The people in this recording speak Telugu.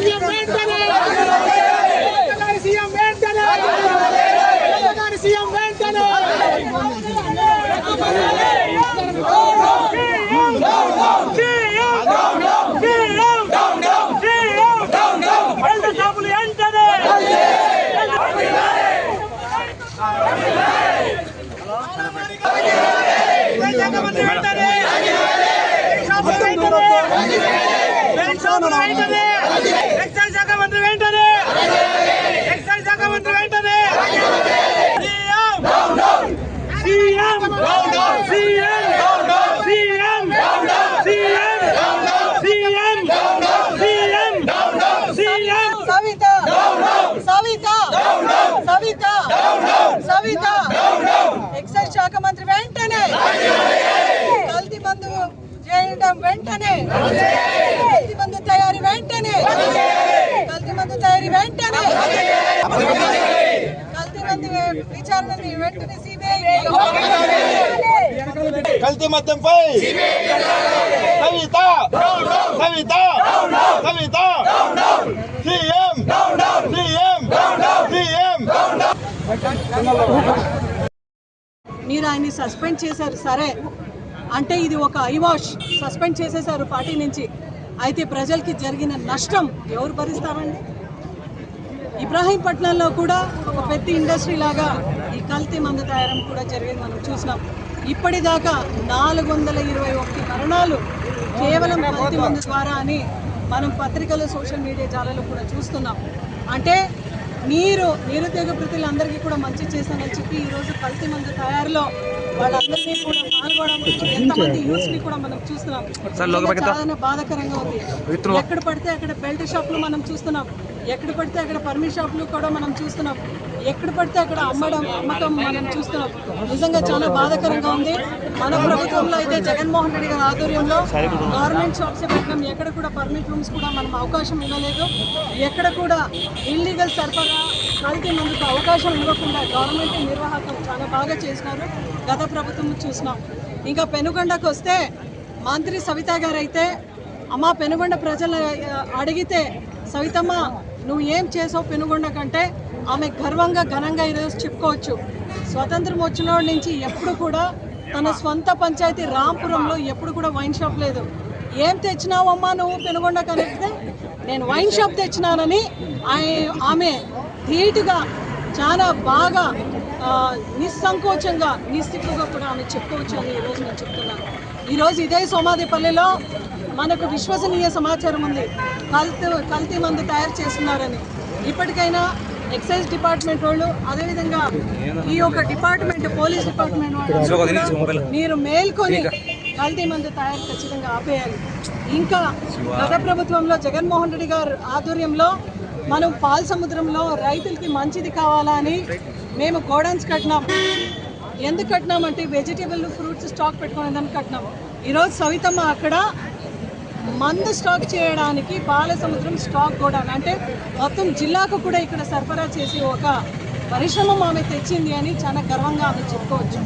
సీఎం వెంటనే! తెలంగాణ సీఎం వెంటనే! సీఎం శాఖ మంత్రి వెంటనే ఎక్సైజ్ శాఖ మంత్రి వెంటనే CM CM CM CM CM CM CM Savitha Savitha Savitha Savitha excise శాఖ మంత్రి వెంటనే కల్తీ మందు చేయడం వెంటనే కల్తీ మందు తయారీ వెంటనే. కల్తీ మందు తయారీ వెంటనే. కల్తీ మందు విచారణని వెంటనే సిబిఐ కల్తీ మద్యంపై Kavitha Kavitha Kavitha CM. CM. CM. మీరు ఆయన్ని సస్పెండ్ చేశారు. సరే. అంటే ఇది ఒక ఐవాష్ సస్పెండ్ చేసేశారు పార్టీ నుంచి. అయితే ప్రజలకి జరిగిన నష్టం ఎవరు భరిస్తారండి? ఇబ్రాహీంపట్నంలో కూడా ఒక పెద్ద ఇండస్ట్రీ లాగా ఈ కల్తీ మందు తయారం కూడా జరిగింది మనం చూసినాం. ఇప్పటిదాకా నాలుగు వందల ఇరవై ఒకటి మరణాలు కేవలం కల్తీ మందు ద్వారా అని మనం పత్రికలు సోషల్ మీడియా జాలలో కూడా చూస్తున్నాం. అంటే మీరు నిరుద్యోగ ప్రజలందరికీ కూడా మంచి చేశానని చెప్పి ఈరోజు కల్తీ మందు తయారులో వాళ్ళందరినీ కూడా పాల్గొనడం ఎంతమంది యూత్ని కూడా మనం చూస్తున్నాం. చాలా బాధాకరంగా ఉంది. ఎక్కడ పడితే అక్కడ బెల్ట్ షాపులు మనం చూస్తున్నాం. ఎక్కడ పడితే అక్కడ పర్మిట్ షాపులు కూడా మనం చూస్తున్నాం. ఎక్కడ పడితే అక్కడ అమ్మడం అమ్మకం మనం చూస్తున్నాం. నిజంగా చాలా బాధాకరంగా ఉంది. మన ప్రభుత్వంలో అయితే జగన్మోహన్ రెడ్డి గారి ఆధ్వర్యంలో గవర్నమెంట్ షాప్స్ పెట్టడం ఎక్కడ కూడా పర్మిట్ రూమ్స్ కూడా మనం అవకాశం ఇవ్వలేదు. ఎక్కడ కూడా ఇల్లీగల్ సరఫరా కల్తీ మనకు అవకాశం ఇవ్వకుండా గవర్నమెంట్ నిర్వాహకం చాలా బాగా చేసినారు. గత ప్రభుత్వం చూసినాం. ఇంకా పెనుగొండకు వస్తే మంత్రి సవిత గారు అయితే అమ్మ పెనుగొండ ప్రజలు అడిగితే సవితమ్మ నువ్వు ఏం చేసావు పెనుగొండ కంటే ఆమె గర్వంగా ఘనంగా ఈరోజు చెప్పుకోవచ్చు. స్వతంత్రం వచ్చిన నుంచి ఎప్పుడు కూడా తన స్వంత పంచాయతీ రాంపురంలో ఎప్పుడు కూడా వైన్ షాప్ లేదు. ఏం తెచ్చినావమ్మా నువ్వు పెనుగొండ కనిపితే నేను వైన్ షాప్ తెచ్చినానని ఆమె ధీటుగా చాలా బాగా నిస్సంకోచంగా నిస్సిగ్గుగా కూడా ఆమె చెప్పుకోవచ్చు అని ఈరోజు నేను చెప్తున్నాను. ఈరోజు ఇదే సోమాదిపల్లిలో మనకు విశ్వసనీయ సమాచారం ఉంది. కల్తీ కల్తీ మందు తయారు చేస్తున్నారని. ఇప్పటికైనా ఎక్సైజ్ డిపార్ట్మెంట్ వాళ్ళు అదేవిధంగా ఈ యొక్క డిపార్ట్మెంట్ పోలీస్ డిపార్ట్మెంట్ వాళ్ళు మీరు మేల్కొని కల్తీ మందు తయారు ఖచ్చితంగా ఆపేయాలి. ఇంకా గత ప్రభుత్వంలో జగన్మోహన్ రెడ్డి గారు ఆధ్వర్యంలో మనం పాల్ సముద్రంలో రైతులకి మంచిది కావాలా అని మేము గోడౌన్స్ కట్టినాం. ఎందుకు కట్టినామంటే వెజిటేబుల్ ఫ్రూట్స్ స్టాక్ పెట్టుకునేదానికి కట్టినాం. ఈరోజు సవితమ్మ అక్కడ మందు స్టాక్ చేయడానికి బాలసముద్రం స్టాక్ గోడౌన్. అంటే మొత్తం జిల్లాకు కూడా ఇక్కడ సరఫరా చేసి ఒక పరిశ్రమ ఆమె తెచ్చింది అని చాలా గర్వంగా ఆమె చెప్పుకోవచ్చు.